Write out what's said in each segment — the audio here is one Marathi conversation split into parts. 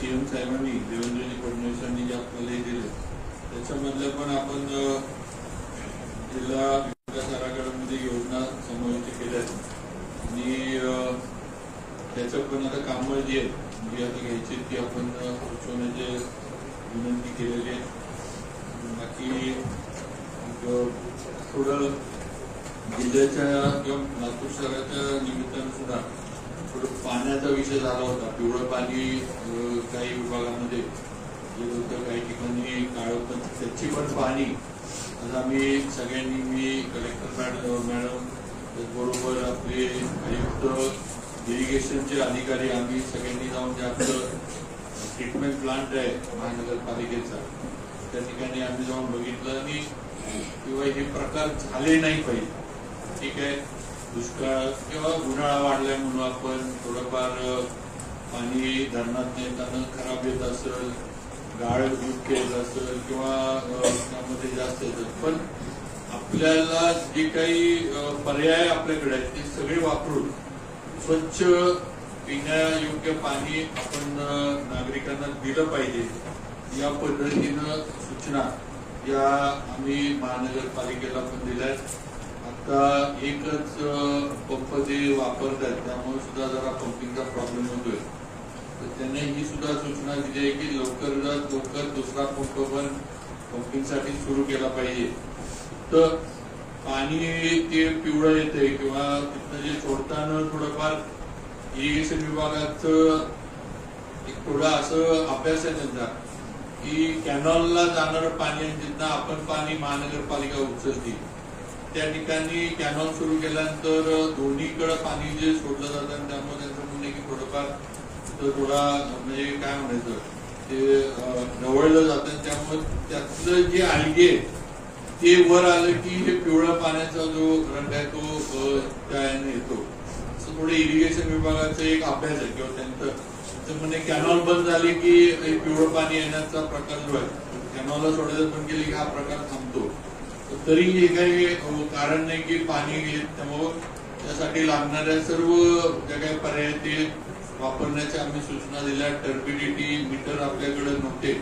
सीएम साहेबांनी देवेंद्रजी फडणवीसांनी जे आपल्याला हे दिले त्याच्यामधल्या पण आपण जिल्हा विकास आराखड्यामध्ये योजना समाविष्ट केल्या आहेत. आणि अ, त्याचं पण आता कामं जी आहेत जी आता घ्यायची ती आपण अ, सुचवण्याची विनंती केलेली आहे. बाकी थोडं जिल्ह्याच्या किंवा लातूर शहराच्या निमित्तानं सुद्धा थोडं पाण्याचा विषय झाला होता. पिवळं पाणी काही विभागामध्ये येत होतं काही ठिकाणी काळं पण त्याची पण पाणी. आज आम्ही सगळ्यांनी मी कलेक्टर मॅडम मॅडम त्याचबरोबर आपले आयुक्त इरिगेशनचे अधिकारी आम्ही सगळ्यांनी जाऊन जे आपलं ट्रीटमेंट प्लांट आहे महानगरपालिकेचा त्या ठिकाणी आम्ही जाऊन बघितलं आणि किंवा हे प्रकार झाले नाही पाहिजे. ठीक आहे? दुष्काळ किंवा उन्हाळा वाढलाय म्हणून आपण थोडंफार पाणी धरणात येताना खराब येत असेल गाळ दूध येत असेल किंवा त्यामध्ये जास्त येत पण आपल्याला जे काही पर्याय आपल्याकडे आहेत ते सगळे वापरून स्वच्छ पिण्यायोग्य पाणी आपण नागरिकांना दिलं पाहिजे या पद्धतीनं सूचना या आम्ही महानगरपालिकेला पण दिल्या आता एकच पंप जे वापरतात त्यामुळे सुद्धा जरा पंपिंगचा प्रॉब्लेम होतोय. तर त्यांनी ही सुद्धा सूचना दिली आहे की लवकरात लवकर दुसरा पंप पण पंपिंगसाठी सुरू केला पाहिजे. तर पाणी ते पिवळं येते किंवा तिथं जे सोडताना थोडंफार इरिगेशन विभागाचं एक थोडा असं अभ्यास आहे त्यांचा की कॅनॉलला जाणारं पाणी आणि जिथं आपण पाणी महानगरपालिका उचलते त्या ठिकाणी कॅनॉल सुरू केल्यानंतर दोन्हीकडे पाणी जे सोडलं जातं आणि त्यामुळे त्यांचं म्हणणं आहे की थोडंफार थोडा म्हणजे काय म्हणायचं ते ढवळलं जातं त्यामुळे त्यातलं जे algae ते वर आलं की हे पिवळ्या पाण्याचा जो रंग आहे तो त्याने त्या याने येतो. असं थोडं इरिगेशन विभागाचा एक अभ्यास आहे किंवा त्यांचं म्हणजे कॅनॉल बंद झाले की पिवळं पाणी येण्याचा प्रकार जो आहे कॅनॉलला सोडायचं बंद केली की हा प्रकार थांबतो. तरी हे काही कारण नाही की पाणी घेत त्यामुळं त्यासाठी लागणाऱ्या सर्व ज्या काही पर्याय ते वापरण्याच्या आम्ही सूचना दिल्या. टर्बिडिटी मीटर आपल्याकडे नव्हते.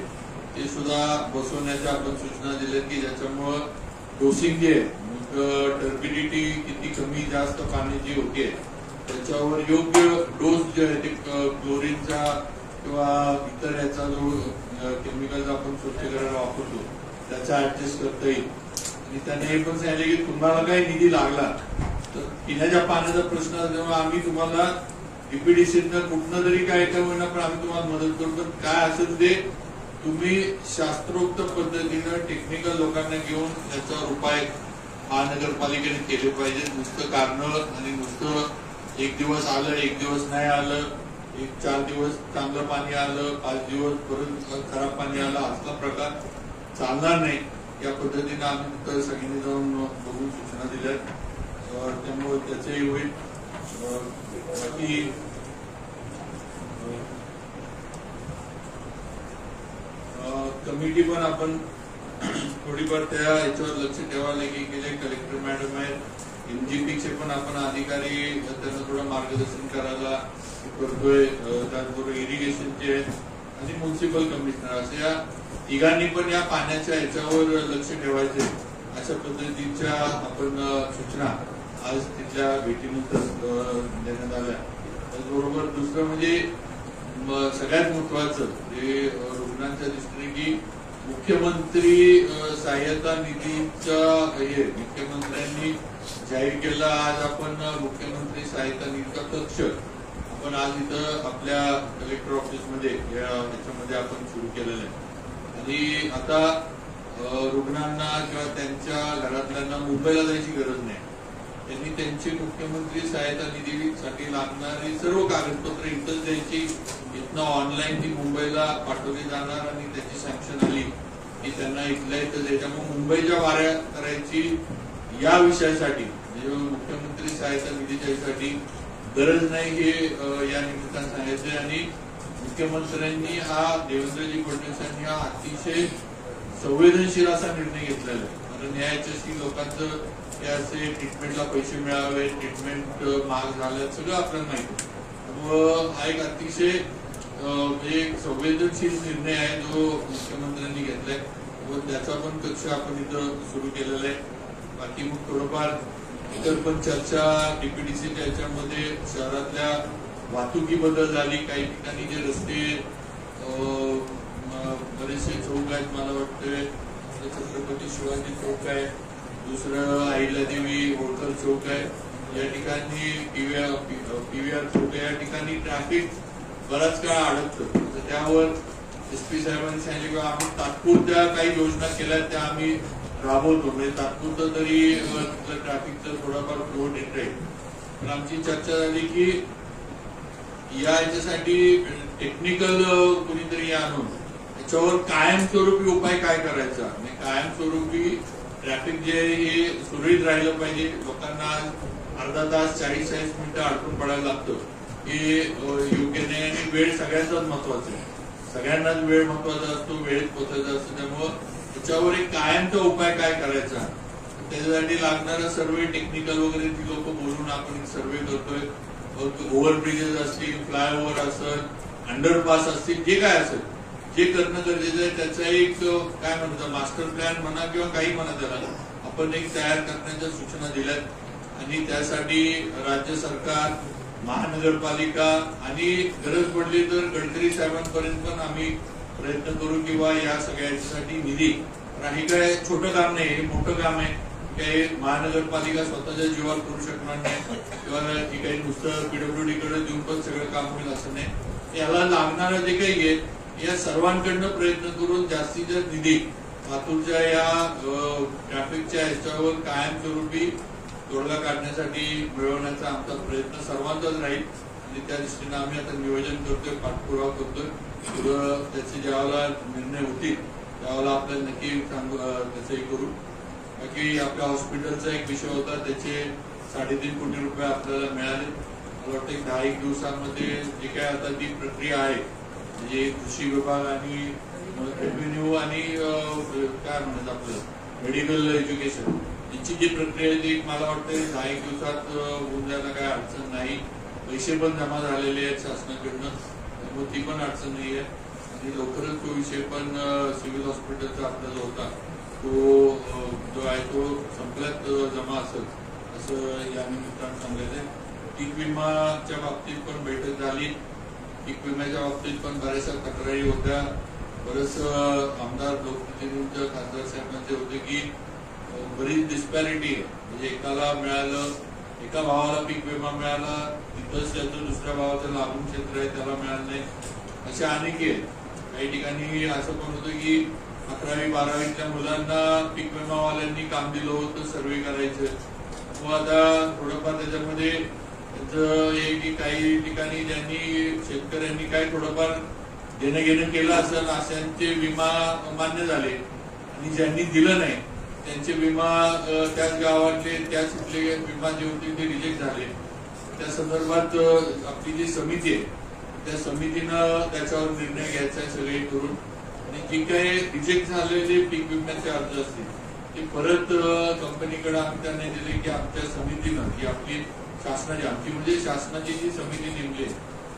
ते सुद्धा बसवण्याच्या आपण सूचना दिल्या की ज्याच्यामुळं डोसिंग जे आहे टर्बिडिटी किती कमी जास्त पाण्याची होते त्याच्यावर योग्य डोस जे आहे ते क्लोरीनचा किंवा इतर याचा जो केमिकल आपण स्वच्छ करायला वापरतो त्याचा ऍडजस्ट करता येईल. आणि त्याने हे पण सांगितले की तुम्हाला काही निधी लागला? तर पिण्याच्या पाण्याचा प्रश्न असल्यामुळे आम्ही तुम्हाला डीपीडीसीनं कुठनं तरी काय काय होईना पण आम्ही तुम्हाला मदत करतो. काय असेल ते तुम्ही शास्त्रोक्त पद्धतीनं टेक्निकल लोकांना घेऊन त्याच्यावर उपाय महानगरपालिकेने केले पाहिजे. नुसतं कारण आणि नुसतं एक दिवस आलं एक दिवस नाही आलं एक चार दिवस चांगलं पाणी आलं पाच दिवस परत खराब पाणी आलं असला प्रकार चालणार नाही. या पद्धतीने आम्ही तिथं सगळ्यांनी जाऊन बघून सूचना दिल्या त्यामुळे त्याचंही होईल. अं, बाकी कमिटी पण आपण थोडीफार त्या याच्यावर लक्ष ठेवायला की गेले कलेक्टर मॅडम आहेत एमजीपीचे पण आपण अधिकारी त्यांना थोडं मार्गदर्शन करायला करतोय. त्याचबरोबर इरिगेशनचे आहेत आणि म्युन्सिपल कमिशनर असं या तिघांनी पण या पाण्याच्या याच्यावर लक्ष ठेवायचे. अशा पद्धतीच्या आपण सूचना आज तिथल्या भेटीनंतर देण्यात आल्या. त्याचबरोबर दुसरं म्हणजे सगळ्यात महत्वाचं जे रुग्णांच्या दृष्टीने की मुख्यमंत्री सहाय्यता निधीच्या हे मुख्यमंत्र्यांनी जाहीर केला. आज आपण मुख्यमंत्री सहायता निधीचा कक्ष आपण आज इथं आपल्या कलेक्टर ऑफिसमध्ये या ह्याच्यामध्ये आपण सुरू केलेलं आहे. आणि आता रुग्णांना किंवा त्यांच्या घरातल्यांना मुंबईला जायची गरज नाही. त्यांनी त्यांची मुख्यमंत्री सहायता निधीसाठी लागणारी सर्व कागदपत्र इथंच द्यायची. इथनं ऑनलाईन ती मुंबईला पाठवली जाणार आणि त्याची सँक्शन आली. की त्यांना इथल्या इथं त्याच्यामुळे मुंबईच्या वाऱ्या करायची या विषयासाठी म्हणजे मुख्यमंत्री सहायता निधीच्या गरज नाही हे या निमित्तानं सांगायचंय. आणि मुख्यमंत्र्यांनी हा देवेंद्रजी फडणवीस यांनी हा अतिशय संवेदनशील असा निर्णय घेतलेला आहे. कारण याच्याशी लोकांचं हे असे ट्रीटमेंटला पैसे मिळावे ट्रीटमेंट महाग झालं सगळं आपल्याला माहिती व हा एक अतिशय म्हणजे एक संवेदनशील निर्णय आहे जो मुख्यमंत्र्यांनी घेतलाय. व त्याचा पण कक्ष आपण इथं सुरू केलेला आहे. बाकी मग थोडंफार इतर पण चर्चा डीपीडीसीच्या याच्यामध्ये शहरातल्या वाहतुकीबद्दल झाली काही ठिकाणी जे रस्ते बरेचसे चौक आहेत मला वाटतंय. छत्रपती शिवाजी चौक आहे. दुसरं अहिल्यादेवी होळकर चौक आहे. या ठिकाणी पीव्हीआर चौक आहे. या ठिकाणी ट्रॅफिक बराच काळ अडकतं. त्यावर एस पी साहेबांनी सांगितले की आम्ही तात्पुरत्या काही योजना केल्या त्या आम्ही राबवतो म्हणजे तात्पुरतं तरी अ, तिथलं थोडाफार फ्लो नीट राहील पण आमची चर्चा झाली की या याच्यासाठी टेक्निकल कुणीतरी आणून त्याच्यावर कायमस्वरूपी उपाय काय करायचा? आणि कायमस्वरूपी ट्रॅफिक जे हे सुरळीत राहिलं पाहिजे. लोकांना अर्धा तास चाळीस चाळीस मिनिटं अडकून पडायला लागतं. हे योग्य नाही आणि वेळ सगळ्यांचाच महत्त्वाचा आहे. सगळ्यांनाच वेळ महत्त्वाचा असतो वेळेत पोचायचा असतो. त्यामुळं त्याच्यावर एक कायमचा उपाय काय करायचा? त्याच्यासाठी लागणारा सर्वे टेक्निकल वगैरे ती लोक बोलून आपण सर्वे करतोय. ओव्हर ब्रिजेस असतील फ्लायओव्हर असेल अंडरपास असतील जे काय असेल जे करणं गरजेचं आहे त्याचा एक काय म्हणतात मास्टर प्लॅन म्हणा किंवा काही म्हणा त्याला आपण एक तयार करण्याच्या सूचना दिल्यात. आणि त्यासाठी राज्य सरकार महानगरपालिका आणि गरज पडली तर गडकरी साहेबांपर्यंत पण आम्ही प्रयत्न करू किंवा या सगळ्या निधी कारण हे छोटं काम नाही हे मोठं काम आहे. काही महानगरपालिका स्वतःच्या जीवावर करू शकणार नाही. किंवा हे काही नुसतं पीडब्ल्यूडी कडे देऊन पण सगळं काम होईल असं नाही. याला लागणारं जे काही आहे या सर्वांकडनं प्रयत्न करून जास्तीत जास्त निधी लातूरच्या या ट्रॅफिकच्या ह्याच्यावर कायमस्वरूपी तोडगा काढण्यासाठी मिळवण्याचा आमचा प्रयत्न सर्वांचाच राहील. आणि त्या दृष्टीनं आम्ही आता नियोजन करतोय पाठपुरावा करतोय. पुढं त्याचे ज्यावेळेला निर्णय होतील त्यावेळेला आपल्याला नक्की सांगू त्याचं हे करू. बाकी आपल्या हॉस्पिटलचा एक विषय होता त्याचे साडेतीन कोटी रुपये आपल्याला मिळाले. मला वाटतं दहा एक दिवसांमध्ये जी काय आता ती प्रक्रिया आहे म्हणजे कृषी विभाग आणि रेव्हेन्यू आणि काय म्हणतात आपलं मेडिकल एज्युकेशन यांची जी प्रक्रिया आहे ती मला वाटतं दहा एक दिवसात होऊन जायला काही अडचण नाही. पैसे पण जमा झालेले आहेत शासनाकडनं त्यामुळे ती पण अडचण नाही आहे आणि लवकरच तो विषय पण सिव्हिल हॉस्पिटलचा आपला जो होता तो जो आहे तो संपल्यात जमा असेल असं या निमित्तानं सांगायचंय पीक विमाच्या बाबतीत पण बैठक झाली. पीक विम्याच्या बाबतीत पण बऱ्याचशा तक्रारी होत्या. बरेच आमदार लोकप्रतिनिधींच्या खासदार साहेबांचे होते की बरीच डिस्पॅरिटी आहे. म्हणजे एकाला मिळालं एका भावाला पीक विमा मिळाला तिथंच त्याचं दुसऱ्या भावाचं लागून क्षेत्र आहे त्याला मिळालं नाही. अशा अनेक आहेत. काही ठिकाणी असं पण होतं की अकरावी बारावीच्या मुलांना पीक विमावाल्यांनी काम दिलं होतं सर्वे करायचं. व आता थोडंफार त्याच्यामध्ये हे की काही ठिकाणी ज्यांनी शेतकऱ्यांनी काय थोडंफार देणं घेणं केलं असेल अशांचे विमा मान्य झाले. आणि ज्यांनी दिलं नाही त्यांचे विमा त्याच गावातले त्याच कुठले विमा जे होते ते रिजेक्ट झाले. त्या संदर्भात आपली जी समिती आहे त्या समितीनं त्याच्यावर निर्णय घ्यायचा आहे सगळे करून. आणि जे काही रिजेक्ट झालेले पीक विम्याचे अर्ज असतील ते परत कंपनीकडे आम्ही त्यांना दिले की आमच्या समितीनं ही आपली शासनाची आमची म्हणजे शासनाची जी समिती नेमली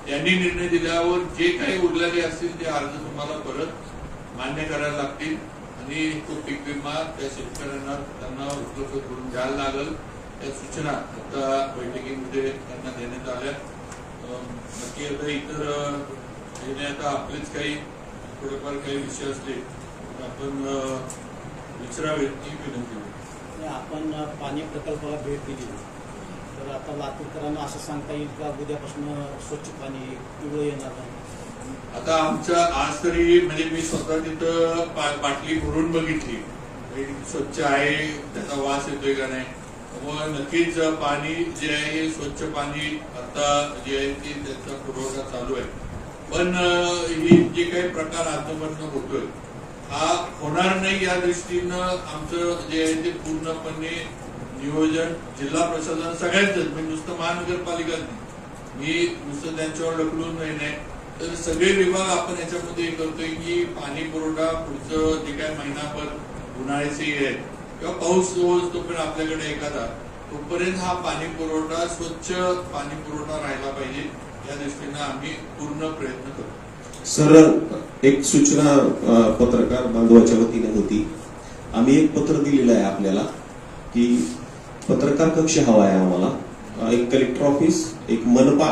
त्यांनी निर्णय दिल्यावर जे काही उरलेले असतील ते अर्ज तुम्हाला परत मान्य करायला लागतील. आणि तो पीक विमा त्या शेतकऱ्यांना त्यांना उपलब्ध करून द्यायला लागल. त्या सूचना आता बैठकीमध्ये त्यांना देण्यात आल्या. बाकी आता इतर हे आता आपलेच काही थोडेफार काही विषय असले तर आपण विचारावेत ही विनंती आपण पाणी प्रकल्पाला भेट दिली. तर आता लातूरकरांना असं सांगता येईल का उद्यापासून स्वच्छ पाणी पिवळं येणार नाही? आता आमच्या आज तरी म्हणजे मी स्वतः तिथं बाटली भरून बघितली. स्वच्छ आहे त्याचा वास येतोय का नाही? व नक्कीच पाणी जे आहे स्वच्छ पाणी आता जे आहे ते त्याचा पुरवठा चालू आहे. पण ही जे काही प्रकार आतापर्यंत होतोय हा होणार नाही या दृष्टीनं आमचं जे आहे ते पूर्णपणे नियोजन जिल्हा प्रशासन सगळ्यांचंच म्हणजे नुसतं महानगरपालिकाच नाही. मी नुसतं त्यांच्यावर ढकलून नाही नाही. तर सगळे विभाग आपण याच्यामध्ये हे करतोय की पाणी पुरवठा पुढचं जे काय महिनाभर उन्हाळ्याचे आहे किंवा पाऊस रोज तोपर्यंत आपल्याकडे एखादा तोपर्यंत हा पाणी पुरवठा स्वच्छ पाणी पुरवठा राहिला पाहिजे या दृष्टीनं आम्ही पूर्ण प्रयत्न करतो सर एक सूचना पत्रकार बांधवाच्या वतीने होती. आम्ही एक पत्र दिलेलं आहे आपल्याला की पत्रकार कक्ष हवा आहे आम्हाला. एक कलेक्टर ऑफिस एक मनपा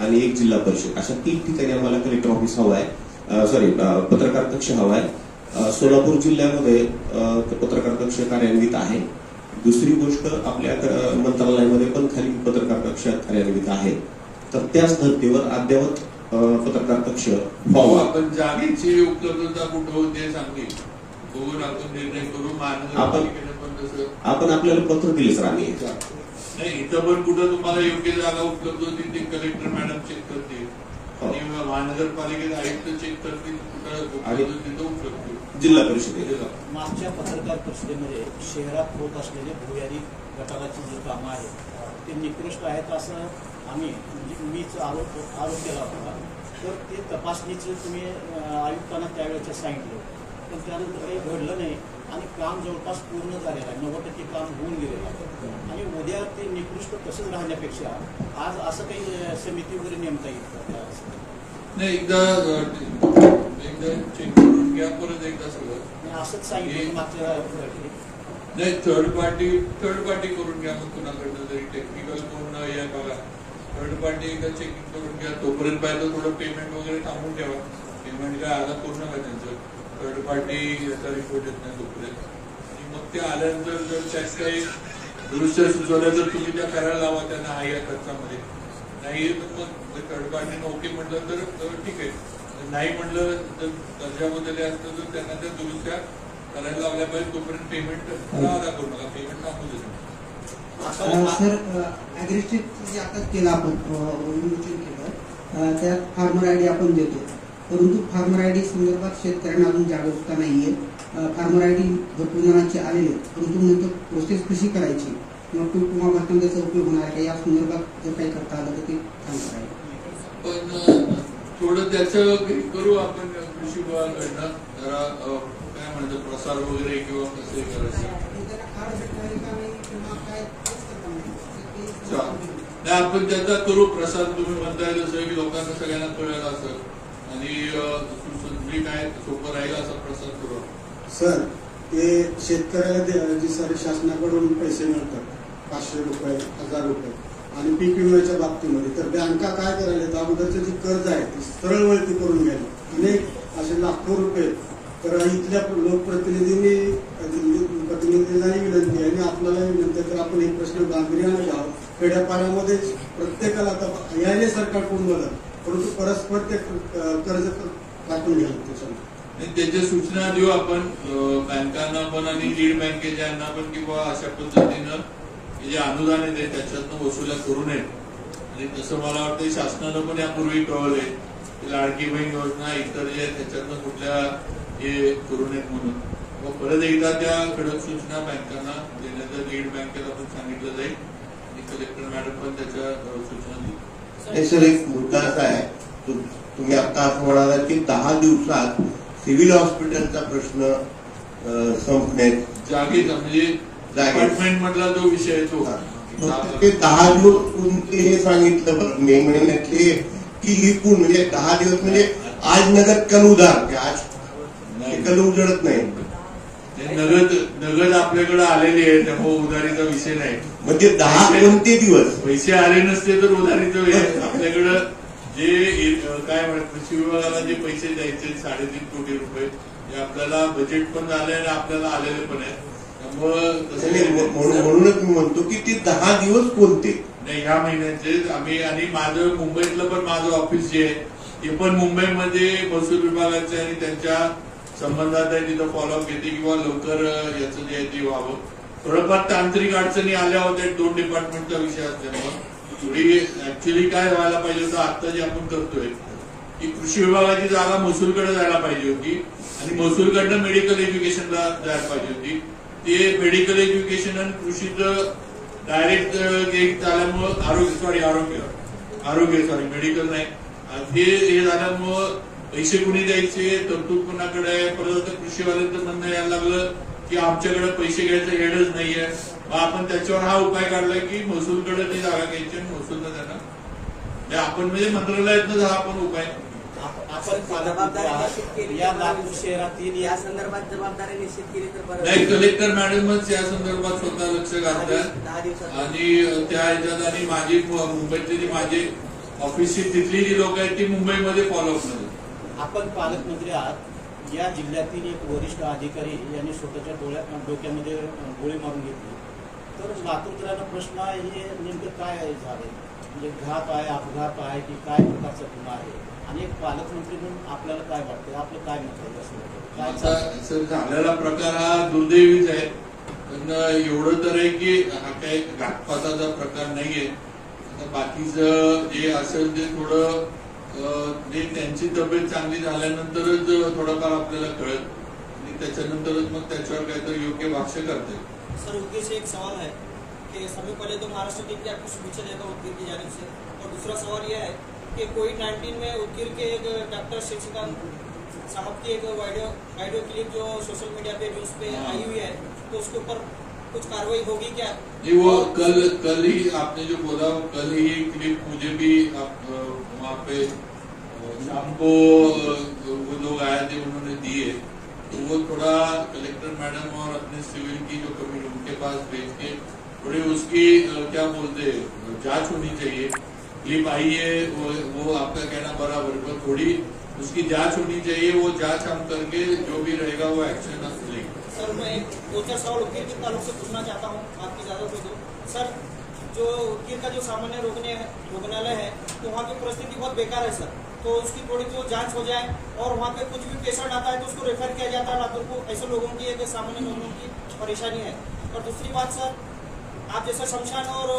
आणि एक जिल्हा परिषद. अशा तीन ठिकाणी आम्हाला कलेक्टर ऑफिस हवं आहे. सॉरी पत्रकार कक्ष हवा आहे. सोलापूर जिल्ह्यामध्ये पत्रकार कक्ष कार्यान्वित आहे. दुसरी गोष्ट आपल्या मंत्रालयामध्ये पण खाली पत्रकार कक्ष कार्यान्वित आहे. तर त्याच धर्तीवर अद्ययावत अ, पत्रकार कक्ष हो व्हावा. आपण जागेची उपलब्धता कुठं होते सांगली बघून आपण निर्णय करू आपण आपल्याला पत्र दिले सर आम्ही नाही इथं पण कुठं तुम्हाला योग्य जागा उपलब्ध होती ती कलेक्टर मॅडम चेक करतील. हो. आणि महानगरपालिकेत आयुक्त चेक करतील कुठं उपलब्ध तिथं उपलब्ध जिल्हा परिषदेत. मागच्या पत्रकार परिषदेमध्ये शहरात होत असलेले भुयारी गटाराची जी कामं आहेत ते निकृष्ट आहेत असं आम्ही म्हणजे मीच आरोप आरोप केला होता. तर ते तपासणीचं तुम्ही आयुक्तांना त्यावेळेचं सांगितलं. पण त्यानंतर काही घडलं नाही आणि काम जवळपास पूर्ण झालेलं आहे. नव्वद टक्के काम होऊन गेलेलं आहे. आणि उद्या ते निकृष्ट तसंच राहण्यापेक्षा आज असं काही समिती वगैरे नेमता येईल नाही एकदा एकदा चेक करून घ्या परत एकदा सगळं. आणि असंच सांगितलं मागच्या बैठकीत. नाही थर्ड पार्टी थर्ड पार्टी करून घ्या मग कुणाकडनं तरी टेक्निकल कोण या बघा. थर्ड पार्टी एकदा चेकिंग करून घ्या तोपर्यंत पाहिजे थोडं पेमेंट वगैरे थांबून ठेवा. पेमेंट काय आला करू नका त्यांचं? थर्ड पार्टी याचा रिपोर्ट येत नाही तोपर्यंत. आणि मग ते आल्यानंतर जर त्यात काही दुरुस्त्या सुचवल्या तर तुम्ही त्या करायला लावा त्यांना आहे या खर्चामध्ये. नाही तर मग थर्ड पार्टीनं ओके म्हटलं तर ठीक आहे. नाही म्हणलं तर दर्जा बदलले असतं तर त्यांना त्या दुरुस्त्या करायला लागल्या पाहिजे तोपर्यंत पेमेंट अदा करू नका पेमेंट थांबू देतो सर ॲग्रिस्टेट जे आता केलं आपण विमोचन केलं. अ, त्यात फार्मर आय डी आपण देतो. परंतु फार्मर आय डी संदर्भात शेतकऱ्यांना अजून जागरूकता नाहीये. फार्मर आय डी भरपूर जणांचे आलेले परंतु नंतर प्रोसेस कशी करायची? किंवा पीक विमा त्याचा उपयोग होणार आहे का? या संदर्भात जर काही करता आलं तर ते चांगलं आहे थोडं त्याचं करू आपण कृषी विभागाकडनं जरा काय म्हणतो प्रसार वगैरे किंवा कसं करायचं? नाही आपण त्याचा करू प्रसार तुम्ही म्हणताय जसं की लोकांना सगळ्यांना कळेल असं आणि काय सोपं राहील असा प्रसार करू सर ते शेतकऱ्याला जे सारे शासनाकडून पैसे मिळतात पाचशे रुपये हजार रुपये. आणि पीक विम्याच्या बाबतीमध्ये. तर बँका काय करायला अगोदरचे जे कर्ज आहे ते सरळ वळती करून घ्यायला. अनेक असे लाखो रुपये. तर इथल्या लोकप्रतिनिधींनी प्रतिनिधींनाही विनंती आहे आणि आपल्याला विनंती तर आपण हे प्रश्न गांभीर्याने घ्यावं खेड्यापाड्यामध्ये प्रत्येकाला आता याने सरकार कोण परंतु परस्पर ते कर्ज काटून घ्यावं त्याच्यामध्ये. त्याच्या सूचना देऊ आपण बँकांना पण आणि लीड बँकेच्या पण किंवा अशा पद्धतीनं जे अनुदान येते त्याच्यातनं वसुल्या करू नयेत आणि तसं मला वाटतं शासनानं पण यापूर्वी कळवलंय की लाडकी बहीण योजना इतर जे त्याच्यातनं कुठल्या हे करू नयेत म्हणून. मग परत एकदा त्या कडक सूचना बँकांना देण्याचं लीड बँकेला पण सांगितलं जाईल. आणि कलेक्टर मॅडम पण त्याच्या सूचना देईल सर एक मुद्दा असा आहे. तुम्ही आता असं म्हणाला की दहा दिवसात सिव्हिल हॉस्पिटलचा प्रश्न संपण्यात जागेचा म्हणजे जागेचा. डिपार्टमेंट मधला जो विषय तो. ते दहा दिवस कोणते हे सांगितलं बरं. मे महिन्यातले की लिपून म्हणजे दहा दिवस म्हणजे आज नगद कल उधार की आज कल उजळत नाही. नगद नगद आपल्याकडे आलेली आहे त्यामुळे उधारीचा विषय नाही. म्हणजे दहा कोणते दिवस? पैसे आले नसते तर उधारीचं विषय आपल्याकडं जे काय म्हणत कृषी विभागाला जे पैसे द्यायचे साडेतीन कोटी रुपये आपल्याला बजेट पण झाले आणि आपल्याला आलेले पण आहे म्हणूनच मी म्हणतो की ते दहा दिवस कोणते नाही ह्या महिन्याचे आम्ही आणि माझं मुंबईतलं पण माझं ऑफिस जे आहे ते पण मुंबईमध्ये महसूल विभागाचे आणि त्यांच्या संबंधात आहे तिथं फॉलोअप घेते किंवा लवकर याचं जे आहे ते व्हावं. थोडंफार तांत्रिक अडचणी आल्या होत्या दोन डिपार्टमेंटचा विषय असल्यामुळं. थोडी ऍक्च्युली काय व्हायला पाहिजे होतं आता जे आपण करतोय की कृषी विभागाची जागा महसूलकडे जायला पाहिजे होती. आणि महसूलकडनं मेडिकल एज्युकेशनला जायला पाहिजे होती. ते मेडिकल एज्युकेशन आणि कृषीचं डायरेक्ट एक झाल्यामुळं आरोग्य सॉरी आरोग्य. आरोग्य सॉरी मेडिकल नाही. अं, हे झाल्यामुळं पैसे कुणी द्यायचे तरतूद कोणाकडे आहे? परत आता कृषीवाल्यांचं म्हणणं यायला लागलं की आमच्याकडे पैसे घ्यायचं हेडच नाहीये. मग आपण त्याच्यावर हा उपाय काढला की महसूलकडे ती जागा घ्यायची आणि महसूलनं त्यांना म्हणजे आपण म्हणजे मंत्रालयातनं हा आपण उपाय. आपण जबाबदारी निश्चित केली या तर लातूर. शहरातील या संदर्भात जबाबदारी निश्चित केली तर बरं. नाही कलेक्टर मॅडमच या संदर्भात स्वतः लक्ष घालतात. दिवस- दहा दिवसात. आणि त्या ह्याच्यात आणि माझी मुंबईतली जी माझी ऑफिसची तिथली जी लोक आहेत ती मुंबईमध्ये फॉलोअपमध्ये आपण पालकमंत्री आहात. या जिल्ह्यातील एक वरिष्ठ अधिकारी यांनी स्वतःच्या डोळ्यात डोक्यामध्ये गोळी मारून घेतली. तर लातूरकरांना प्रश्न आहे हे नेमकं काय आहे झाले? म्हणजे घात आहे अपघात आहे की काय प्रकारचा गुन्हा आहे? आणि पालकमंत्री म्हणून आपल्याला काय वाटतं आपलं काय मत आहे? सर झालेला प्रकार हा दुर्दैवीच आहे. पण एवढं तर आहे की हा काही घातपाताचा प्रकार नाहीये. आता बाकीचं जे असेल ते थोडं ते त्यांची तब्येत चांगली झाल्यानंतरच थोडंफार आपल्याला कळत आणि त्याच्यानंतरच मग त्याच्यावर काहीतरी योग्य भाष्य करता सर उद्देश्य से एक सवाल है कि सबसे पहले तो महाराष्ट्र टीम की आपको शुभेच्छा देता हूँ उदगिर की जानब से और दूसरा सवाल यह है कि कोविड नाइन्टीन में उदगिर के एक डॉक्टर शशिकांत साहब की एक वीडियो वीडियो क्लिप जो सोशल मीडिया पे न्यूज़ पे हाँ। आई हुई है तो उसके ऊपर कुछ कार्रवाई होगी क्या? जी वो कल कल ही आपने जो बोला वो कल ही क्लिप मुझे भी आप वहाँ पे शाम को वो लोग आए थे उन्होंने दिए। तो वो थोड़ा कलेक्टर मैडम और अपने सिविल की जो कमी उनके पास भेज के थोड़ी उसकी क्या बोलते जाँच होनी चाहिए। क्लिप आई है वो, वो आपका कहना बराबर पर थोड़ी उसकी जाँच होनी चाहिए वो जाँच हम करके जो भी रहेगा वो एक्शन लेंगे। सर मैं एक दो चार सवाल उदगिर के ताल्लुक से पूछना चाहता हूँ आपकी इजाज़त हो तो। सर जो उदगिर का जो सामान्य रोकने रोकनालय है तो वहाँ की परिस्थिति बहुत बेकार है सर। तो उसकी थोड़ी जो जाँच हो जाए और वहाँ पे कुछ भी पेशेंट आता है तो उसको रेफर किया जाता है लातूर को ऐसे लोगों की सामान्य लोगों की परेशानी है। और दूसरी बात सर आप जैसा शमशान और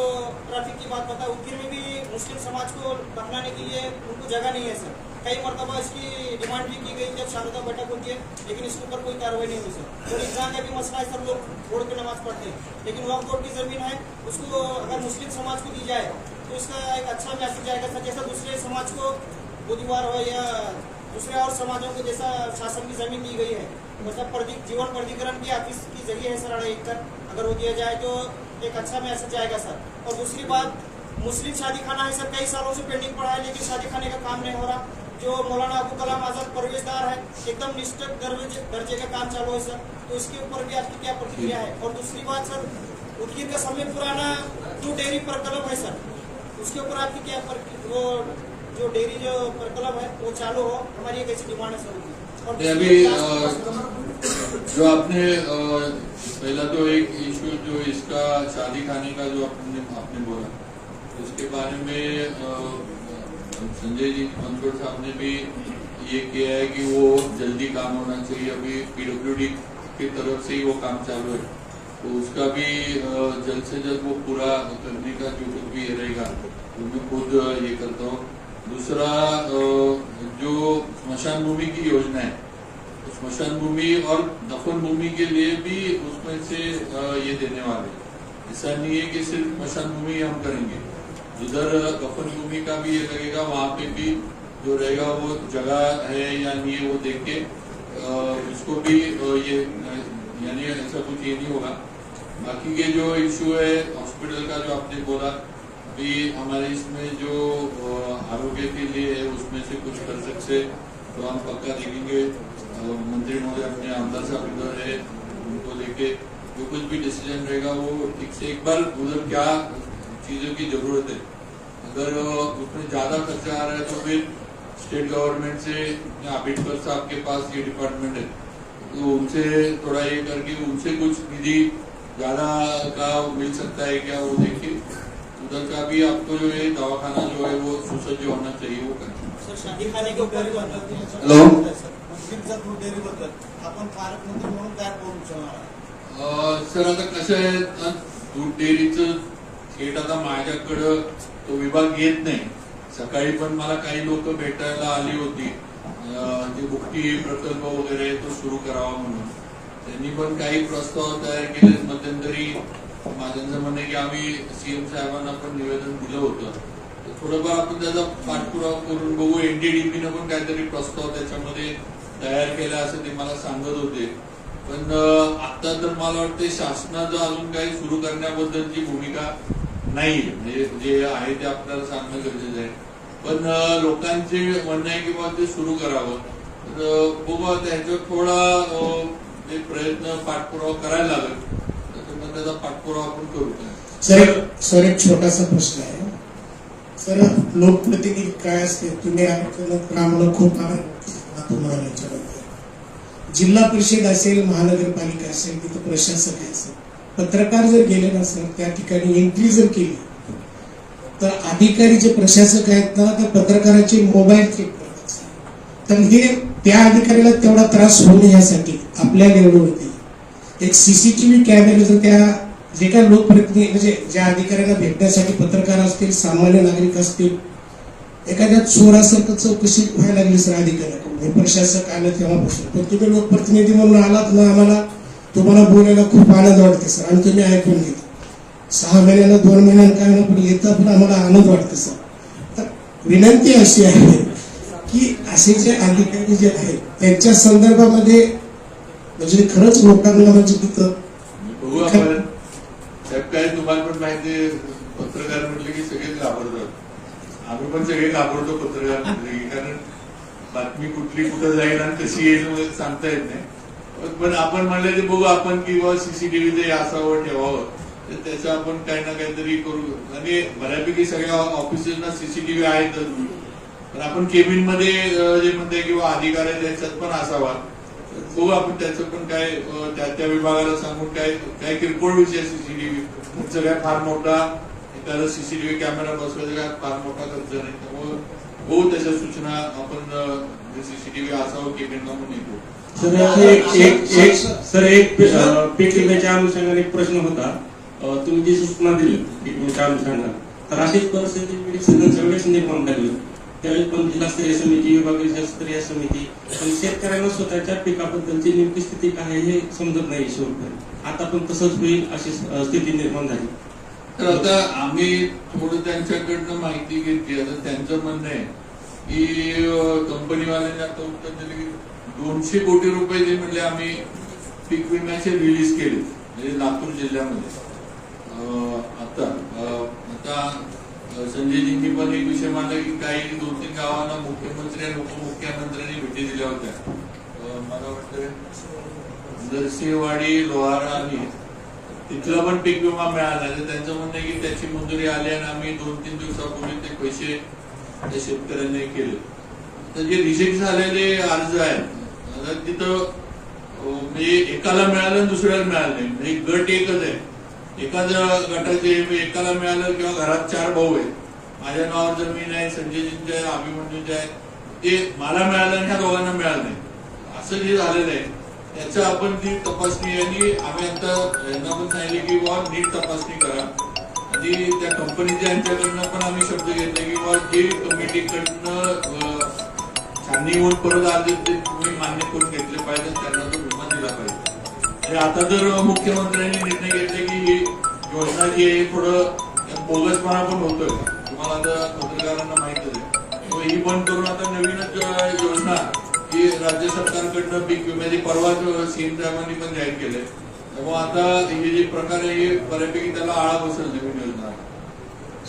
ट्रैफ़िक की बात बताए उदगिर में भी मुस्लिम समाज को दफनाने के लिए उनको जगह नहीं है, सर। कई मरतबा इसकी डिमांड भी की गई जब शारदा बैठक होती है, लेकिन इसके ऊपर कोई कार्रवाई नहीं हुई, सर। और ईदगाह का भी मसला है, सर, लोग छोड़ के नमाज़ पढ़ते हैं। लेकिन वक्त कोर्ट की ज़मीन है, उसको अगर मुस्लिम समाज को दी जाए तो इसका एक अच्छा मैसेज जाएगा, सर, जैसा दूसरे समाज को बुधवार हो या दूसरे और समाजों को जैसा शासन की ज़मीन दी गई है। मतलब जीवन प्राधिकरण की ऑफ़िस की जगह है, सर अढ़ाई एकड़। अगर वो दिया जाए तो एक अच्छा मैसेज आएगा सर। और दूसरी बात मुस्लिम शादी खाना है सर कई सालों से पेंडिंग पड़ा है लेकिन शादी खाने का काम नहीं हो रहा। जो मौलाना अबू कलाम आज़ाद प्रवेशदार है एकदम निष्ठक दर्जे दर्जे का काम चालू है सर। तो इसके ऊपर भी आपकी क्या प्रतिक्रिया है? और दूसरी बात सर उदगिर का समय पुराना जो डेयरी प्रकल्प है सर उसके ऊपर आपकी क्या पर, वो जो डेयरी जो प्रकल्प है वो चालू हो? हमारी एक ऐसी डिमांड है सर। और अभी जो आपने पहला तो एक इशू जो इसका शादी खाने का जो आपने आपने बोला। उसके बारे में संजय जी मनसोड़ साहब ने भी ये किया है कि वो जल्दी काम होना चाहिए। अभी पीडब्ल्यूडी की तरफ़ से ही वो काम चालू है। तो उसका भी जल्द से जल्द वो पूरा करने का जो कुछ भी रहेगा, वो मैं खुद ये करता हूँ। दूसरा जो स्मशान भूमि की योजना है तो स्मशान भूमि और दफन भूमि के लिए भी उसमें से ये देने वाले ऐसा नहीं है कि सिर्फ़ स्मशान भूमि हम करेंगे। जिधर दफन भूमि का भी ये लगेगा, वहाँ पे भी जो रहेगा वो जगह है या नहीं है वो देख के उसको भी ये यानी ऐसा कुछ ये नहीं होगा। बाकी के जो इशू है, हॉस्पिटल का जो आपने बोला, अभी हमारे इसमें जो आरोग्य के लिए है, उसमें से कुछ कर सकते तो हम पक्का देखेंगे। अ, मंत्री महोदय अपने आमदार साहब इधर है उनको लेके जो कुछ भी डिसीज़न रहेगा वो ठीक से एक बार उधर क्या चीज़ों की ज़रूरत है। अगर उसमें ज़्यादा खर्चा आ रहा है तो फिर स्टेट गवर्नमेंट से या अंबेडकर साहब के पास ये डिपार्टमेंट है। तो उनसे थोड़ा ये करके उनसे कुछ निधि ज़्यादा का मिल सकता है क्या वो देखिए। उधर का भी आपको जो है दवाखाना जो है वो सुसज्ज होना चाहिए वो करें हॅलो. दूध आपण म्हणून सर आता कसं आहे दूध डेअरीचं थेट आता माझ्याकडं तो विभाग येत नाही. सकाळी पण मला काही लोक भेटायला आली होती. जे ते भुकटी प्रकल्प वगैरे तो सुरू करावा म्हणून. त्यांनी पण काही प्रस्ताव तयार केले मध्यंतरी माझ्यांचं म्हणणं आहे की आम्ही सीएम साहेबांना पण निवेदन दिलं होतं. थोडंफार आपण त्याचा पाठपुरावा करून बघू. एनडीडीपीनं पण काहीतरी प्रस्ताव त्याच्यामध्ये तयार केला असं ते मला सांगत होते. पण आता तर मला वाटतं शासनाचं अजून काही सुरू करण्याबद्दलची भूमिका नाही म्हणजे जे आहे ते आपल्याला सांगणं गरजेचं आहे. पण लोकांचे म्हणणं आहे की बाबा ते सुरू करावं. तर अं, बघू थोडा ते प्रयत्न पाठपुरावा करायला लागेल. तर मग त्याचा पाठपुरावा आपण करू सर सर एक छोटासा प्रश्न आहे. खरंच लोकप्रतिनिधी काय असते तुम्ही आम्हाला खूप आनंद तुम्हाला याच्याबद्दल जिल्हा परिषद असेल महानगरपालिका असेल तिथं प्रशासक असेल पत्रकार जर गेले नसेल त्या ठिकाणी एंट्री जर केली तर अधिकारी जे प्रशासक आहेत ना त्या पत्रकाराचे मोबाईल चेक करतात तर हे त्या अधिकाऱ्याला तेवढा त्रास होऊ नये यासाठी आपल्या लेवलवरती. एक सीसीटीव्ही कॅमेरे जर त्या जे काय लोकप्रतिनिधी म्हणजे ज्या अधिकाऱ्यांना भेटण्यासाठी पत्रकार असतील सामान्य नागरिक असतील एखाद्या चोरासारखं चौकशी व्हायला लागली सर अधिकाऱ्याकडून. हे प्रशासक आलं तेव्हापासून पण तुम्ही लोकप्रतिनिधी म्हणून आलात ना आम्हाला तुम्हाला बोलायला खूप आनंद वाटते सर. आणि तुम्ही ऐकून घेता. सहा महिन्यानं दोन महिन्यानं काय ना पण येतं पण आम्हाला आनंद वाटते सर. तर विनंती अशी आहे की असे जे अधिकारी जे आहेत त्यांच्या संदर्भामध्ये म्हणजे खरंच लोकांना म्हणजे तिथं बघू आपण साहेब काय तुम्हाला पण माहिती आहे, पत्रकार म्हटले की सगळेच घाबरतात सगळे घाबरतो पत्रकार कारण बातमी कुठली कुठं जाईल आणि कशी येईल सांगता येत नाही. पण- आपण म्हणलं ते बघू आपण किंवा सीसीटीव्ही ते असावं ठेवावं. तर त्याचं आपण काही ना काहीतरी करू. आणि बऱ्यापैकी सगळ्या ऑफिसेसना सीसीटीव्ही आहेतच पण आपण केबिनमध्ये जे म्हणते किंवा अधिकारी आहे त्याच्यात पण असावा. बघू आपण त्याचं पण काय त्या त्या विभागाला सांगून काय काय किरकोळ विषय सीसीटीव्ही सगळ्या फार मोठा एखादा सीसीटीव्ही कॅमेरा बसवायचा काय? फार मोठा खर्च नाही. त्यामुळे बघू त्याच्या सूचना आपण सीसीटीव्ही असावं केबिनला म्हणून येतो. सर एक एक एक सर एक पीक विम्याच्या अनुषंगाने एक प्रश्न होता. तुम्ही जी सूचना दिली पीक विम्याच्या अनुषंगाने तर अशीच परिस्थिती वेळेस निर्माण झाली. त्यावेळेस पण जिल्हास्तरीय समिती विभागीय स्तरीय समिती पण शेतकऱ्यांना स्वतःच्या पिकाबद्दलची नेमकी स्थिती काय हे समजत नाही शेवटपर्यंत. आता पण तसंच होईल अशी स्थिती निर्माण झाली. तर आता आम्ही थोडं त्यांच्याकडनं माहिती घेतली. आता त्यांचं म्हणणं आहे की कंपनीवाल्यांनी आता उत्तर दिले की दोनशे कोटी रुपये जे म्हणजे आम्ही पीक विम्याचे रिलीज केले म्हणजे लातूर जिल्ह्यामध्ये. अं, आता आता संजयजींनी पण एक विषय मांडला की काही दोन तीन गावांना मुख्यमंत्री आणि उपमुख्यमंत्र्यांनी भेटी दिल्या होत्या. मला वाटतं नरसिंहवाडी लोहारा आणि तिथला पण पीक विमा मिळाला. तर त्यांचं म्हणणं आहे की त्याची मंजुरी आली आणि आम्ही दोन तीन दिवसापूर्वी ते पैसे त्या शेतकऱ्यांनी केले. तर जे रिजेक्ट झालेले अर्ज आहेत आता तिथं म्हणजे एकाला मिळालं आणि दुसऱ्याला मिळालं नाही. म्हणजे गट एकच आहे. एकाच गटाचे म्हणजे एकाला मिळालं किंवा घरात चार भाऊ आहेत. माझ्या नावावर जमीन आहे संजयजींच्या आहे अभिमन्यूच्या आहे. ते मला मिळालं आणि ह्या दोघांना मिळालं नाही. असं जे झालेलं आहे त्याचं आपण नीट तपासणी आणि आम्ही आता यांना पण सांगितले की बा नीट तपासणी करा. आणि त्या कंपनीच्या यांच्याकडनं पण आम्ही शब्द घेतले की बा जे कमिटीकडनं छाननी होऊन परत आले ते तुम्ही मान्य करून घेतले पाहिजे त्यांना तो विमा दिला पाहिजे. आणि आता जर मुख्यमंत्र्यांनी निर्णय घेतले की ही योजना जी आहे थोडं बोगसपणा पण होतोय. तुम्हाला आता पत्रकारांना माहितच आहे. ही बंद करून आता नवीनच योजना ही राज्य सरकारकडनं पीक विम्याची परवाच सीएम साहेबांनी पण जाहीर केलंय. त्यामुळे आता हे जे प्रकार आहे बऱ्यापैकी त्याला आळा बसेल नवीन योजना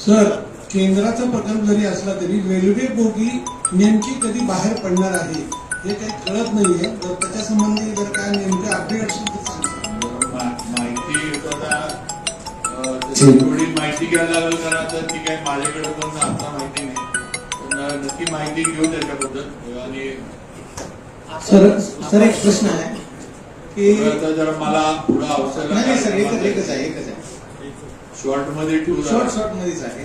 सर केंद्राचा प्रकल्प जरी असला तरी रेल्वे बोगी नेमकी कधी बाहेर पडणार आहे हे काही कळत नाहीये. तर त्याच्या संबंधी जर काय नेमके अपडेट असेल तर माहिती थोडी माहिती घ्यायला लागेल कारण आता ती काय माझ्याकडे पण आता माहिती नाही. नक्की माहिती घेऊ त्याच्याबद्दल. आणि सर सर एक प्रश्न आहे की जरा मला पुढं अवसर नाही सर एकच एकच आहे एकच आहे. शॉर्टमध्ये शॉर्ट शॉर्ट मध्येच आहे.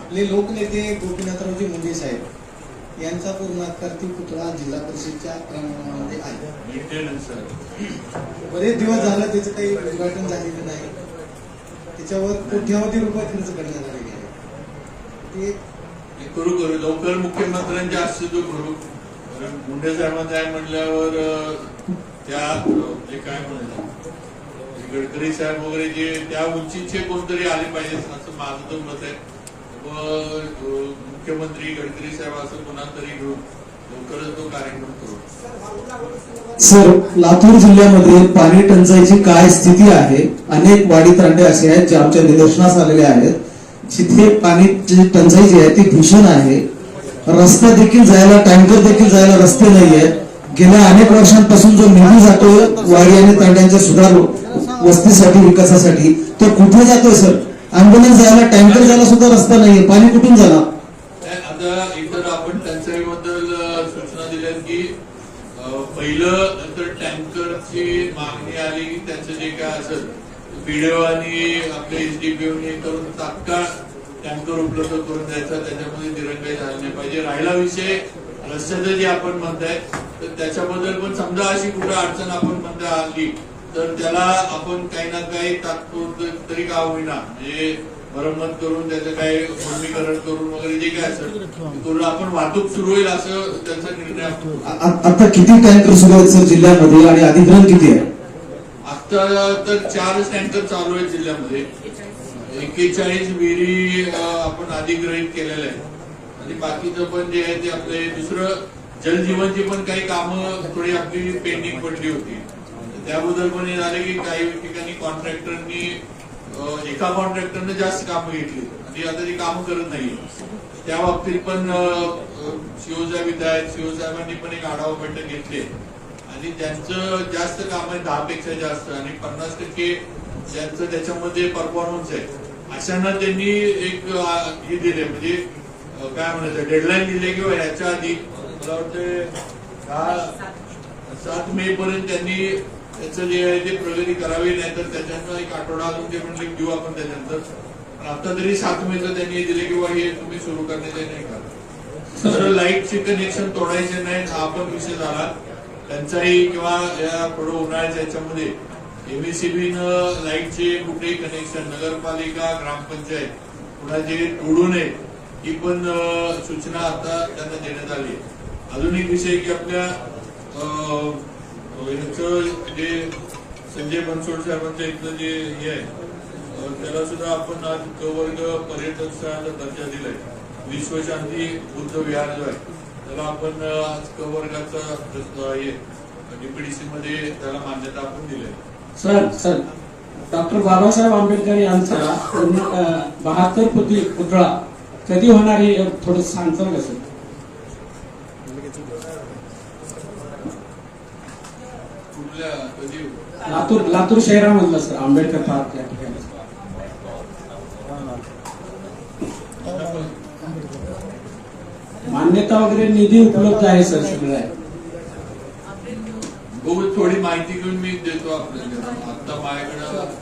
आपले लोकनेते गोपीनाथरावजी मुंडे साहेब यांचा पूर्णाकारती पुतळा जिल्हा परिषदच्या प्रांगणामध्ये आहे. बरेच दिवस झालं त्याचं काही उद्घाटन झालेलं नाही. त्याच्यावर कोट्यावधी रुपये खर्च करण्यात आलेले आहे ते करू करू. लवकर मुख्यमंत्र्यांच्या हस्ते तो करू मुंडे साहेबांचं आहे म्हणल्यावर त्या जे काय म्हणतात गडकरी साहेब वगैरे जे त्या उंचीचे कोणतरी आले पाहिजे असं माझं तर मत आहे. व मुख्यमंत्री गडकरी साहेब असं कोणाला तरी घेऊन लवकरच तो कार्यक्रम करू. सर लातूर जिल्ह्यामध्ये पाणी टंचाईची काय स्थिती आहे? अनेक वाडी तांडे असे आहेत जे आमच्या निदर्शनास आलेले आहेत. जिथे पाणी टंचाई जी आहे ती भीषण आहे. रस्ता देखील जायला टँकर देखील जायला रस्ते नाहीये. गेल्या अनेक वर्षांपासून जो निधी जातोय वाडी आणि तांड्यांच्या सुधार वस्तीसाठी विकासासाठी तो कुठे जातोय सर? अँब्युलन्स जायला टँकर जायला सुद्धा रस्ता नाहीये. पाणी कुठून जाणार आता आपण टंचाईबद्दल सूचना दिल्या की पहिलं तर टँकरची मागणी आली की त्याचं जे काय असेल पीडीओ आणि आपल्या एसडीपीओ हे करून तात्काळ टँकर उपलब्ध करून द्यायचा त्याच्यामध्ये दिरंगाई झाली नाही पाहिजे. राहिला विषय रस्त्याचं जे आपण म्हणताय तर त्याच्याबद्दल पण समजा अशी कुठं अडचण आपण म्हणता आली तर त्याला आपण काही ना काही तात्पुरतं तरी का होईना. म्हणजे मरम्मत करून त्याचं काही मोडणीकरण करून वगैरे जे काय असेल करून आपण वाहतूक सुरू होईल असं त्यांचा निर्णय आता किती टँकर सुरू आहेत सर जिल्ह्यामध्ये आणि अधिग्रहण किती आहे? आता तर चार टँकर चालू आहेत जिल्ह्यामध्ये. एक्केचाळीस विहिरी आपण अधिग्रहित केलेल्या आहेत आणि बाकीचं पण जे आहे ते आपले दुसरं जलजीवनची पण काही कामं थोडी आपली पेंडिंग पडली होती. त्याबद्दल पण हे झालं की काही ठिकाणी कॉन्ट्रॅक्टरनी एका कॉन्ट्रॅक्टरने जास्त कामं घेतली. आणि आता ती कामं करत नाही त्या बाबतीत पण शिवसाहेब इथं आहेत. शिवसाहेबांनी पण एक आढावा बैठक घेतली आणि त्यांचं जास्त काम आहे दहा पेक्षा जास्त आणि पन्नास टक्के ज्यांचं त्याच्यामध्ये परफॉर्मन्स आहे अशांना त्यांनी एक हे दिले म्हणजे काय म्हणायचं डेडलाईन दिले किंवा याच्या आधी मला वाटतं दहा सात मे पर्यंत त्यांनी त्याचं जे आहे ते प्रगती करावी नाही तर त्याच्यानं एक आठवडा अजून ते म्हणले घेऊ आपण त्याच्यानंतर. पण आता तरी सात मेचं त्यांनी दिले किंवा हे तुम्ही सुरू करण्याचे नाही करा दुसरं लाईटचे कनेक्शन तोडायचे नाही हा पण विषय झाला. त्यांचाही किंवा या पुढे उन्हाळ्याच्या याच्यामध्ये एमएससीबी लाईटचे कुठेही कनेक्शन नगरपालिका ग्रामपंचायत कुणाचे तोडू नये ही पण सूचना आता त्यांना देण्यात आली आहे. अजून एक विषय की आपल्या ह्याचं जे संजय बनसोड साहेबांचं इथलं जे हे आहे त्याला सुद्धा आपण आज क वर्ग पर्यटन स्थळाचा दर्जा दिलाय. विश्वशांती बुद्ध विहार जो आहे त्याला आपण आज क वर्गाचा डीपीडीसी मध्ये त्याला मान्यता आपण दिली आहे. Sir sir doctor Babasaheb Ambedkar यांचा बहात्तर पुतळी पुतळा कधी होणार हे थोडं सांगताल का सर? लातूर लातूर शहरामधलं सर आंबेडकर पार्क या ठिकाणी. मान्यता वगैरे निधी उपलब्ध आहे सर सगळं आहे. बघू थोडी माहिती घेऊन मी देतो आपल्याला. माझ्याकडं